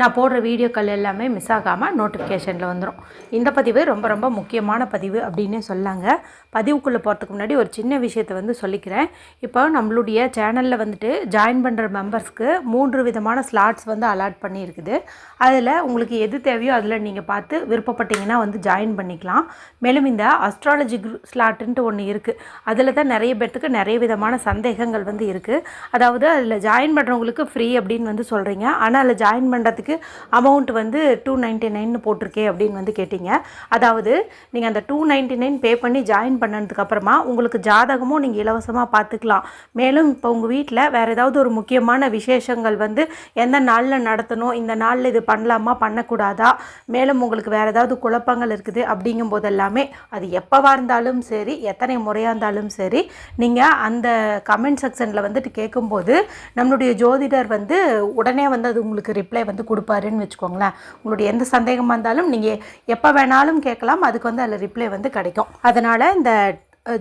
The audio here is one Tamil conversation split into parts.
நான் போடுற வீடியோக்கள் எல்லாமே மிஸ் ஆகாமல் நோட்டிஃபிகேஷனில் வந்துடும் இந்த பதிவு ரொம்ப ரொம்ப முக்கியமான பதிவு அப்படின்னே சொல்லாங்க. பதிவுக்குள்ளே போகிறதுக்கு முன்னாடி ஒரு சின்ன விஷயத்தை வந்து சொல்லிக்கிறேன். இப்போ நம்மளுடைய சேனலில் வந்துட்டு ஜாயின் பண்ணுற மெம்பர்ஸ்க்கு மூன்று விதமான ஸ்லாட்ஸ் வந்து அலாட் பண்ணியிருக்குது. அதில் உங்களுக்கு எது தேவையோ அதில் நீங்கள் பார்த்து விருப்பப்பட்டீங்கன்னா வந்து ஜாயின் பண்ணிக்கலாம். மேலும் இந்த அஸ்ட்ராலஜி குரூ ஸ்லாட்டுன்ட்டு ஒன்று இருக்குது அதில் தான் நிறைய பேர்த்துக்கு நிறைய விதமான சந்தேகங்கள் வந்து இருக்குது அதாவது அதில் ஜாயின் பண்ணுறவங்களுக்கு ஃப்ரீ அப்படின்னு வந்து சொல்கிறீங்க ஆனால் அதில் ஜாயின் பண்ணுறதுக்கு அமௌண்ட் வந்து டூ நைன்ட்டி நைன் போட்டிருக்கே அப்படின்னு வந்து கேட்டிங்க. அதாவது நீங்கள் அந்த டூ நைன்ட்டி நைன் பே பண்ணி ஜாயின் பண்ணதுக்கு அப்புறமா உங்களுக்கு ஜாதகமும் நீங்கள் இலவசமாக பார்த்துக்கலாம். மேலும் இப்போ உங்கள் வீட்டில் வேறு ஏதாவது ஒரு முக்கியமான விசேஷங்கள் வந்து எந்த நாளில் நடத்தணும் இந்த நாளில் இது பண்ணலாமா பண்ணக்கூடாதா மேலும் உங்களுக்கு வேறு ஏதாவது குழப்பங்கள் இருக்குது அப்படிங்கும் போதெல்லாமே அது எப்போவா இருந்தாலும் சரி எத்தனை முறையாக இருந்தாலும் சரி நீங்கள் அந்த கமெண்ட் செக்ஷனில் வந்துட்டு கேட்கும்போது நம்மளுடைய ஜோதிடர் வந்து உடனே வந்து அது உங்களுக்கு ரிப்ளை வந்து கொடுப்பாருன்னு வச்சுக்கோங்களேன். உங்களுடைய எந்த சந்தேகமாக இருந்தாலும் நீங்கள் எப்போ வேணாலும் கேட்கலாம். அதுக்கு வந்து அதில் ரிப்ளை வந்து கிடைக்கும். அதனால் இந்த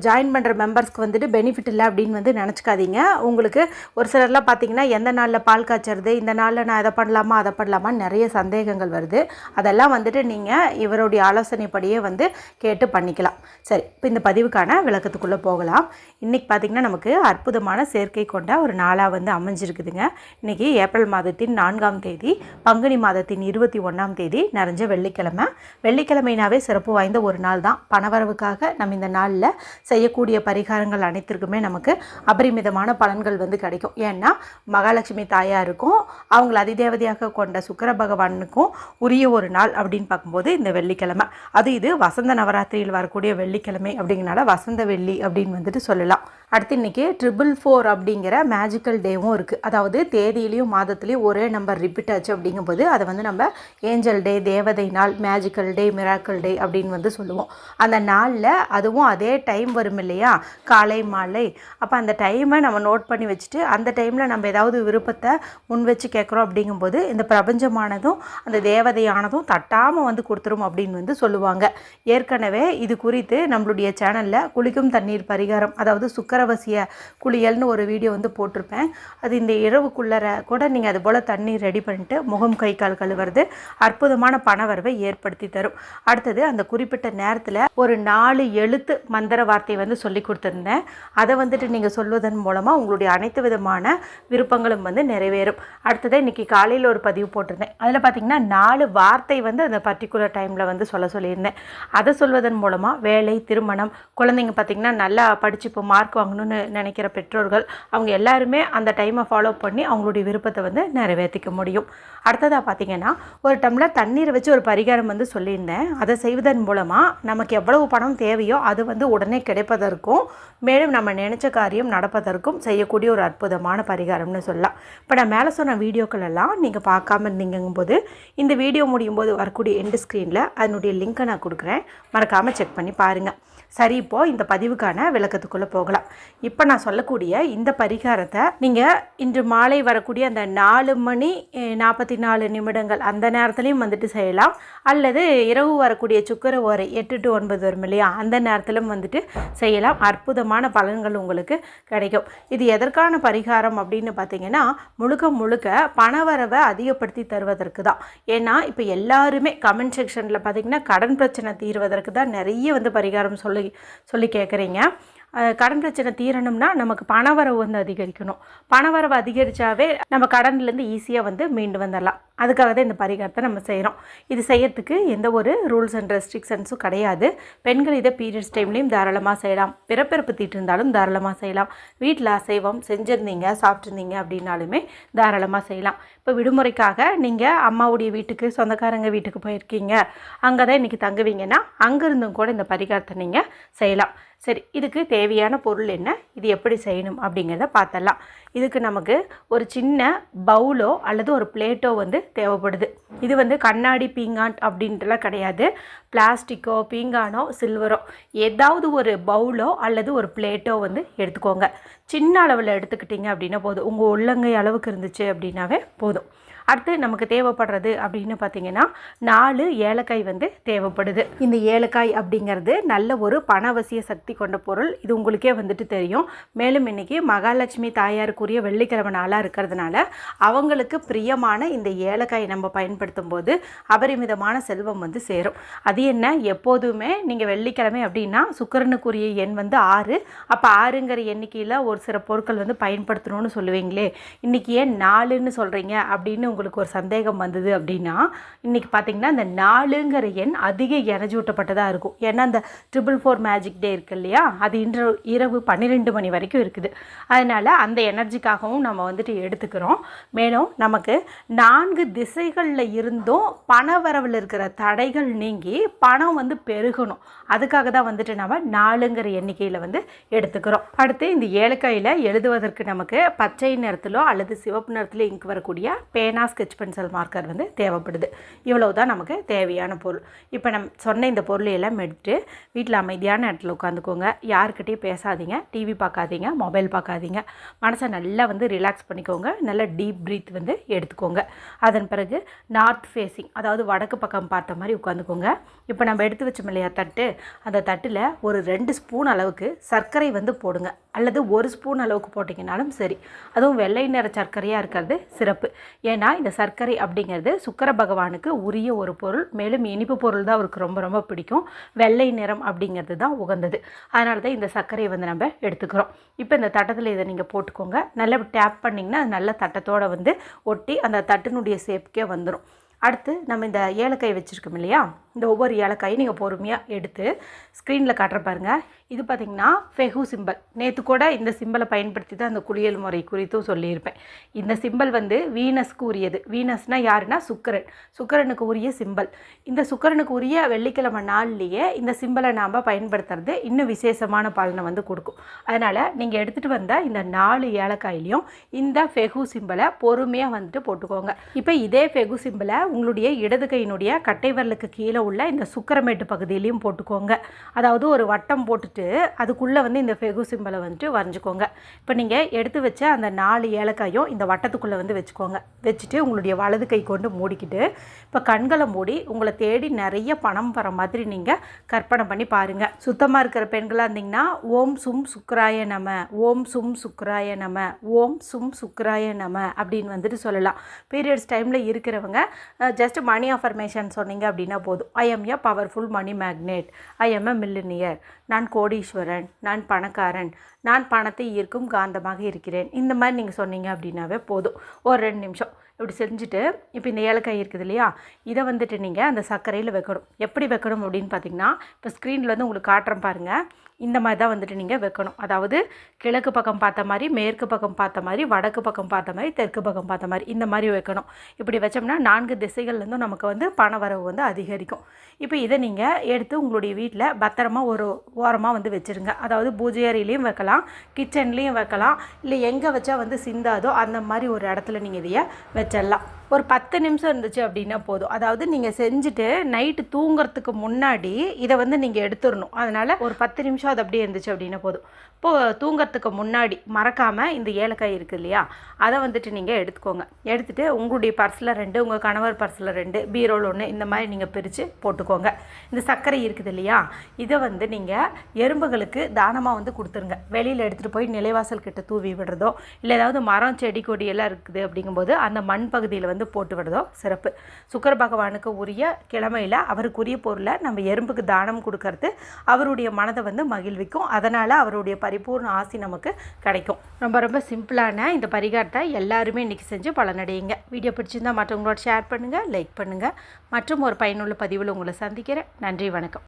ஜாயின் பண்ணுற மெம்பர்ஸ்க்கு வந்துட்டு பெனிஃபிட் இல்லை அப்படின்னு வந்து நினச்சிக்காதீங்க. உங்களுக்கு ஒரு சிலர்லாம் பார்த்தீங்கன்னா எந்த நாளில் பால் காய்ச்சறது இந்த நாளில் நான் அதை பண்ணலாமா அதை பண்ணலாமா நிறைய சந்தேகங்கள் வருது. அதெல்லாம் வந்துட்டு நீங்கள் இவருடைய ஆலோசனைப்படியே வந்து கேட்டு பண்ணிக்கலாம். சரி இப்போ இந்த பதிவுக்கான விளக்கத்துக்குள்ளே போகலாம். இன்றைக்கி பார்த்திங்கன்னா நமக்கு அற்புதமான சேர்க்கை கொண்ட ஒரு நாளாக வந்து அமைஞ்சிருக்குதுங்க. இன்றைக்கி ஏப்ரல் மாதத்தின் நான்காம் தேதி பங்குனி மாதத்தின் இருபத்தி ஒன்றாம் தேதி நிறைஞ்ச வெள்ளிக்கிழமை. வெள்ளிக்கிழமைனாவே சிறப்பு வாய்ந்த ஒரு நாள் தான். பணவரவுக்காக நம்ம இந்த நாளில் செய்யக்கூடிய பரிகாரங்கள் அனைத்திற்குமே நமக்கு அபரிமிதமான பலன்கள் வந்து கிடைக்கும். ஏன்னா மகாலட்சுமி தாயாருக்கும் அவங்கள அதிதேவதையாக கொண்ட சுக்கர பகவானுக்கும் உரிய ஒரு நாள் அப்படின்னு பார்க்கும்போது இந்த வெள்ளிக்கிழமை. அது இது வசந்த நவராத்திரியில் வரக்கூடிய வெள்ளிக்கிழமை அப்படிங்கிறனால வசந்த வெள்ளி அப்படின்னு வந்துட்டு சொல்லலாம். அடுத்து இன்றைக்கி ட்ரிபிள் ஃபோர் அப்படிங்கிற மேஜிக்கல் டேவும் இருக்குது அதாவது தேதியிலையும் மாதத்துலேயும் ஒரே நம்பர் ரிப்பீட் ஆச்சு அப்படிங்கும்போது அதை வந்து நம்ம ஏஞ்சல் டே தேவதை நாள் மேஜிக்கல் டே மிராக்கல் டே அப்படின்னு வந்து சொல்லுவோம். அந்த நாளில் அதுவும் அதே டைம் வரும் இல்லையா? காலை மாலை. அப்போ அந்த டைமை நம்ம நோட் பண்ணி வச்சுட்டு அந்த டைமில் நம்ம ஏதாவது விருப்பத்தை முன் வச்சு கேட்குறோம் அப்படிங்கும்போது இந்த பிரபஞ்சமானதும் அந்த தேவதையானதும் தட்டாமல் வந்து கொடுத்துரும் அப்படின்னு வந்து சொல்லுவாங்க. ஏற்கனவே இது குறித்து நம்மளுடைய சேனலில் குளிக்கும் தண்ணீர் பரிகாரம் அதாவது சுக்கர சுக்கரவசிய குளியல்னு ஒரு வீடியோ வந்து போட்டிருப்பேன். அது இந்த இரவுக்குள்ளர கூட நீங்கள் அது போல் தண்ணி ரெடி பண்ணிட்டு முகம் கை கால் கழுவுறது அற்புதமான பணவரவை ஏற்படுத்தி தரும். அடுத்தது அந்த குறிப்பிட்ட நேரத்தில் ஒரு நாலு எழுத்து மந்திர வார்த்தையை வந்து சொல்லி கொடுத்துருந்தேன். அதை வந்துட்டு நீங்கள் சொல்வதன் மூலமாக உங்களுடைய அனைத்து விதமான விருப்பங்களும் வந்து நிறைவேறும். அடுத்தது இன்றைக்கி காலையில் ஒரு பதிவு போட்டிருந்தேன். அதில் பார்த்தீங்கன்னா நாலு வார்த்தை வந்து அந்த பர்டிகுலர் டைமில் வந்து சொல்ல சொல்லியிருந்தேன். அதை சொல்வதன் மூலமாக வேலை திருமணம் குழந்தைங்க பார்த்திங்கன்னா நல்லா படித்து இப்போ மார்க் ஆகணும்னு நினைக்கிற பெற்றோர்கள் அவங்க எல்லாருமே அந்த டைமை ஃபாலோ பண்ணி அவங்களுடைய விருப்பத்தை வந்து நிறைவேற்றிக்க முடியும். அடுத்ததாக பார்த்தீங்கன்னா ஒரு டம்ளர் தண்ணீரை வச்சு ஒரு பரிகாரம் வந்து சொல்லியிருந்தேன். அதை செய்வதன் மூலமாக நமக்கு எவ்வளவு பணம் தேவையோ அது வந்து உடனே கிடைப்பதற்கும் மேலும் நம்ம நினச்ச காரியம் நடப்பதற்கும் செய்யக்கூடிய ஒரு அற்புதமான பரிகாரம்னு சொல்லலாம். இப்போ நான் மேலே சொன்ன வீடியோக்கள் எல்லாம் நீங்கள் பார்க்காம இருந்தீங்கும்போது இந்த வீடியோ முடியும் போது வரக்கூடிய எண்டு ஸ்க்ரீனில் அதனுடைய லிங்க்கை நான் கொடுக்குறேன். மறக்காமல் செக் பண்ணி பாருங்கள் சரி இப்போது இந்த பதிவுக்கான விளக்கத்துக்குள்ளே போகலாம். இப்போ நான் சொல்லக்கூடிய இந்த பரிகாரத்தை நீங்கள் இன்று மாலை வரக்கூடிய அந்த நாலு மணி நாற்பத்தி நாலு நிமிடங்கள் அந்த நேரத்துலையும் வந்துட்டு செய்யலாம். அல்லது இரவு வரக்கூடிய சுக்கர ஓரை எட்டு டு ஒன்பது வரும் இல்லையா? அந்த நேரத்திலும் வந்துட்டு செய்யலாம். அற்புதமான பலன்கள் உங்களுக்கு கிடைக்கும். இது எதற்கான பரிகாரம் அப்படின்னு பார்த்தீங்கன்னா முழுக்க முழுக்க பணவரவை அதிகப்படுத்தி தருவதற்கு தான். ஏன்னா இப்போ எல்லாருமே கமெண்ட் செக்ஷனில் பார்த்தீங்கன்னா கடன் பிரச்சனை தீர்வதற்கு தான் நிறைய வந்து பரிகாரம் சொல்லி சொல்லி கேட்குறீங்க கடன் பிரச்சனை தீரணும்னா நமக்கு பணவரவு வந்து அதிகரிக்கணும். பணவரவு அதிகரித்தாவே நம்ம கடன்லேருந்து ஈஸியாக வந்து மீண்டு வந்துடலாம். அதுக்காக தான் இந்த பரிகாரத்தை நம்ம செய்கிறோம் இது செய்யறதுக்கு எந்த ஒரு ரூல்ஸ் அண்ட் ரெஸ்ட்ரிக்ஷன்ஸும் கிடையாது. பெண்கள் இதை பீரியட்ஸ் டைம்லேயும் தாராளமாக செய்யலாம். பிறப்பிறப்பு தீட்டு இருந்தாலும் தாராளமாக செய்யலாம். வீட்டில் அசைவம் செஞ்சுருந்தீங்க சாப்பிட்ருந்தீங்க அப்படின்னாலுமே தாராளமாக செய்யலாம். இப்போ விடுமுறைக்காக நீங்கள் அம்மாவுடைய வீட்டுக்கு சொந்தக்காரங்க வீட்டுக்கு போயிருக்கீங்க. அங்கே தான் இன்றைக்கி தங்குவீங்கன்னா அங்கேருந்தும் கூட இந்த பரிகாரத்தை நீங்கள் செய்யலாம். சரி இதுக்கு தேவையான பொருள் என்ன? இது எப்படி செய்யணும் அப்படிங்கிறத பார்த்தலாம் இதுக்கு நமக்கு ஒரு சின்ன பவுலோ அல்லது ஒரு பிளேட்டோ வந்து தேவைப்படுது. இது வந்து கண்ணாடி பீங்கான் அப்படின்ட்டுலாம் கிடையாது. பிளாஸ்டிக்கோ பீங்கானோ சில்வரோ ஏதாவது ஒரு பவுலோ அல்லது ஒரு பிளேட்டோ வந்து எடுத்துக்கோங்க. சின்ன அளவில் எடுத்துக்கிட்டிங்க அப்படின்னா போதும். உங்கள் உள்ளங்கை அளவுக்கு இருந்துச்சு அப்படின்னாவே போதும். அடுத்து நமக்கு தேவைப்படுறது அப்படின்னு பார்த்தீங்கன்னா நாலு ஏலக்காய் வந்து தேவைப்படுது. இந்த ஏலக்காய் அப்படிங்கிறது நல்ல ஒரு பணவசிய சக்தி கொண்ட பொருள். இது உங்களுக்கே வந்துட்டு தெரியும். மேலும் இன்னைக்கு மகாலட்சுமி தாயாருக்குரிய வெள்ளிக்கிழமை நாளாக இருக்கிறதுனால அவங்களுக்கு பிரியமான இந்த ஏலக்காயை நம்ம பயன்படுத்தும் போது அபரிமிதமான செல்வம் வந்து சேரும். அது என்ன? எப்போதுமே நீங்கள் வெள்ளிக்கிழமை அப்படின்னா சுக்கரனுக்குரிய எண் வந்து ஆறு. அப்போ ஆறுங்கிற எண்ணிக்கையில் ஒரு சில பொருட்கள் வந்து பயன்படுத்தணும்னு சொல்லுவீங்களே. இன்றைக்கி ஏன் நாலுன்னு சொல்கிறீங்க அப்படின்னு உங்களுக்கு ஒரு சந்தேகம் வந்தது அப்படின்னா இன்றைக்கி பார்த்தீங்கன்னா இந்த நாலுங்கிற எண் அதிக எனர்ஜி ஊட்டப்பட்டதாக இருக்கும். ஏன்னா அந்த ட்ரிபிள் ஃபோர் மேஜிக் டே இருக்கு இல்லையா? அது இன்று இரவு பன்னிரெண்டு மணி வரைக்கும் இருக்குது. அதனால் அந்த எனர்ஜிக்காகவும் நம்ம வந்துட்டு எடுத்துக்கிறோம். மேலும் நமக்கு நான்கு திசைகளில் இருந்தும் பண வரவில் இருக்கிற தடைகள் நீங்கி பணம் வந்து பெருகணும். அதுக்காக தான் வந்துட்டு நம்ம நாலுங்கிற எண்ணிக்கையில் வந்து எடுத்துக்கிறோம். அடுத்து இந்த ஏலக்காயில் எழுதுவதற்கு நமக்கு பச்சை நிறத்திலோ அல்லது சிவப்பு நிறத்திலோ இங்கு வரக்கூடிய பேனா ஸ்கெச் பென்சில் மார்க்கர் வந்து தேவைப்படுது. இவ்வளவு தான் நமக்கு தேவையான பொருள். இப்போ நம்ம சொன்ன இந்த பொருளை எல்லாம் எடுத்துட்டு வீட்டில் அமைதியான இடத்துல உட்காந்துக்கோங்க. யாருக்கிட்டையும் பேசாதீங்க. டிவி பார்க்காதீங்க மொபைல் பார்க்காதீங்க மனசை நல்லா வந்து ரிலாக்ஸ் பண்ணிக்கோங்க. நல்லா டீப் ப்ரீத் வந்து எடுத்துக்கோங்க. அதன் பிறகு நார்த் ஃபேஸிங் அதாவது வடக்கு பக்கம் பார்த்த மாதிரி உட்காந்துக்கோங்க. இப்போ நம்ம எடுத்து வச்சோம் இல்லையா தட்டு. அந்த தட்டில் ஒரு ரெண்டு ஸ்பூன் அளவுக்கு சர்க்கரை வந்து போடுங்க. அல்லது ஒரு ஸ்பூன் அளவுக்கு போட்டிங்கனாலும் சரி. அதுவும் வெள்ளை நிற சர்க்கரையாக இருக்கிறது சிறப்பு. ஏன்னா இந்த சர்க்கரை அப்படிங்கிறது சுக்கர பகவானுக்கு உரிய ஒரு பொருள். மேலும் இனிப்பு பொருள் தான் அவருக்கு ரொம்ப ரொம்ப பிடிக்கும். வெள்ளை நிறம் அப்படிங்கிறது தான் உகந்தது. அதனால தான் இந்த சர்க்கரையை வந்து நம்ம எடுத்துக்கிறோம். இப்போ இந்த தட்டத்தில் இதை நீங்கள் போட்டுக்கோங்க. நல்லா டேப் பண்ணிங்கன்னா நல்ல தட்டத்தோடு வந்து ஒட்டி அந்த தட்டினுடைய ஷேப்புக்கே வந்துடும் அடுத்து நம்ம இந்த ஏலக்காய் வச்சுருக்கோம் இல்லையா? இந்த ஒவ்வொரு ஏலக்காயும் நீங்கள் பொறுமையாக எடுத்து ஸ்க்ரீனில் காட்டுற பாருங்கள் இது பார்த்திங்கன்னா ஃபெஹு சிம்பல் நேற்று கூட இந்த சிம்பலை பயன்படுத்தி தான் அந்த குளியல் முறை குறித்தும் சொல்லியிருப்பேன். இந்த சிம்பல் வந்து வீனஸ்க்கு உரியது வீனஸ்னால் யாருன்னா சுக்கரன். சுக்கரனுக்கு உரிய சிம்பல் இந்த சுக்கரனுக்கு உரிய வெள்ளிக்கிழமை நாள்லேயே இந்த சிம்பலை நாம் பயன்படுத்துறது இன்னும் விசேஷமான பலனை வந்து கொடுக்கும். அதனால் நீங்கள் எடுத்துகிட்டு வந்த இந்த நாலு ஏலக்காயிலையும் இந்த ஃபெஹு சிம்பலை பொறுமையாக வந்துட்டு போட்டுக்கோங்க. இப்போ இதே ஃபெகு சிம்பலை உங்களுடைய இடது கையினுடைய கட்டை விரலுக்கு கீழே உள்ள இந்த சுக்கரமேட்டு பகுதியிலையும் போட்டுக்கோங்க. அதாவது ஒரு வட்டம் போட்டுட்டு அதுக்குள்ளே வந்து இந்த ஃபெகு சிம்பலை வந்துட்டு வரைஞ்சிக்கோங்க. இப்போ நீங்கள் எடுத்து வச்ச அந்த நாலு ஏலக்காயும் இந்த வட்டத்துக்குள்ளே வந்து வச்சுக்கோங்க. வச்சுட்டு உங்களுடைய வலது கை கொண்டு மூடிக்கிட்டு இப்போ கண்களை மூடி உங்களை தேடி நிறைய பணம் வர மாதிரி நீங்கள் கற்பனை பண்ணி பாருங்கள் சுத்தமாக இருக்கிற பெண்களாக இருந்தீங்கன்னா ஓம் சும் சுக்கராய நம ஓம் சும் சுக்கராய நம ஓம் சும் சுக்கராய நம அப்படின்னு வந்துட்டு சொல்லலாம். பீரியட்ஸ் டைமில் இருக்கிறவங்க ஜஸ்ட் மணி அஃபர்மேஷன் சொன்னீங்க அப்படின்னா போதும். I am a powerful money magnet I am a millionaire நான் கோடீஸ்வரன். நான் பணக்காரன். நான் பணத்தை ஈர்க்கும் காந்தமாக இருக்கிறேன். இந்த மாதிரி நீங்கள் சொன்னீங்க அப்படின்னாவே போதும். ஒரு ரெண்டு நிமிஷம். இப்படி செஞ்சுட்டு இப்போ இந்த ஏலக்காய் இருக்குது இல்லையா? இதை வந்துட்டு நீங்கள் அந்த சர்க்கரையில் வைக்கணும். எப்படி வைக்கணும் அப்படின்னு பார்த்தீங்கன்னா இப்போ ஸ்க்ரீனில் வந்து உங்களுக்கு காட்டுறேன் பாருங்கள் இந்த மாதிரி தான் வந்துட்டு நீங்கள் வைக்கணும். அதாவது கிழக்கு பக்கம் பார்த்த மாதிரி மேற்கு பக்கம் பார்த்த மாதிரி வடக்கு பக்கம் பார்த்த மாதிரி தெற்கு பக்கம் பார்த்த மாதிரி இந்த மாதிரி வைக்கணும். இப்படி வச்சோம்னா நான்கு திசைகள்லேருந்தும் நமக்கு வந்து பண வரவு வந்து அதிகரிக்கும். இப்போ இதை நீங்கள் எடுத்து உங்களுடைய வீட்டில் பத்திரமா ஒரு ஓரமாக வந்து வச்சுருங்க. அதாவது பூஜை அறையிலையும் வைக்கலாம் கிச்சன்லேயும் வைக்கலாம் இல்லை எங்கே வச்சா வந்து சிந்தாதோ அந்த மாதிரி ஒரு இடத்துல நீங்கள் இதையே வச்சிடலாம். ஒரு பத்து நிமிஷம் இருந்துச்சு அப்படின்னா போதும். அதாவது நீங்கள் செஞ்சுட்டு நைட்டு தூங்குறதுக்கு முன்னாடி இதை வந்து நீங்கள் எடுத்துடணும். அதனால் ஒரு பத்து நிமிஷம் அது அப்படியே இருந்துச்சு அப்படின்னா போதும். இப்போது தூங்கிறதுக்கு முன்னாடி மறக்காமல் இந்த ஏலக்காய் இருக்குது இல்லையா அதை வந்துட்டு நீங்கள் எடுத்துக்கோங்க. எடுத்துகிட்டு உங்களுடைய பர்ஸில் ரெண்டு உங்கள் கணவர் பர்ஸில் ரெண்டு பீரோல் ஒன்று இந்த மாதிரி நீங்கள் பிரித்து போட்டுக்கோங்க. இந்த சர்க்கரை இருக்குது இல்லையா இதை வந்து நீங்கள் எறும்புகளுக்கு தானமாக வந்து கொடுத்துருங்க. வெளியில் எடுத்துகிட்டு போய் நிலைவாசல் கிட்ட தூவி விடுறதோ இல்லை ஏதாவது மரம் செடி கொடி எல்லாம் இருக்குது அப்படிங்கும்போது அந்த மண் பகுதியில் வந்து போட்டு விடுறதோ சிறப்பு. சுக்கர பகவானுக்கு உரிய கிழமையில் அவருக்குரிய பொருளை நம்ம எறும்புக்கு தானம் கொடுக்கறது அவருடைய மனதை வந்து மகிழ்விக்கும். அதனால் அவருடைய பரிபூர்ண ஆசி நமக்கு கிடைக்கும். ரொம்ப ரொம்ப சிம்பிளான இந்த பரிகாரத்தை எல்லாருமே இன்றைக்கி செஞ்சு பலனடையுங்க. வீடியோ பிடிச்சிருந்தால் மற்றவங்களோட ஷேர் பண்ணுங்கள் லைக் பண்ணுங்கள் மற்றும் ஒரு பயனுள்ள பதிவில் உங்களை சந்திக்கிறேன். நன்றி வணக்கம்.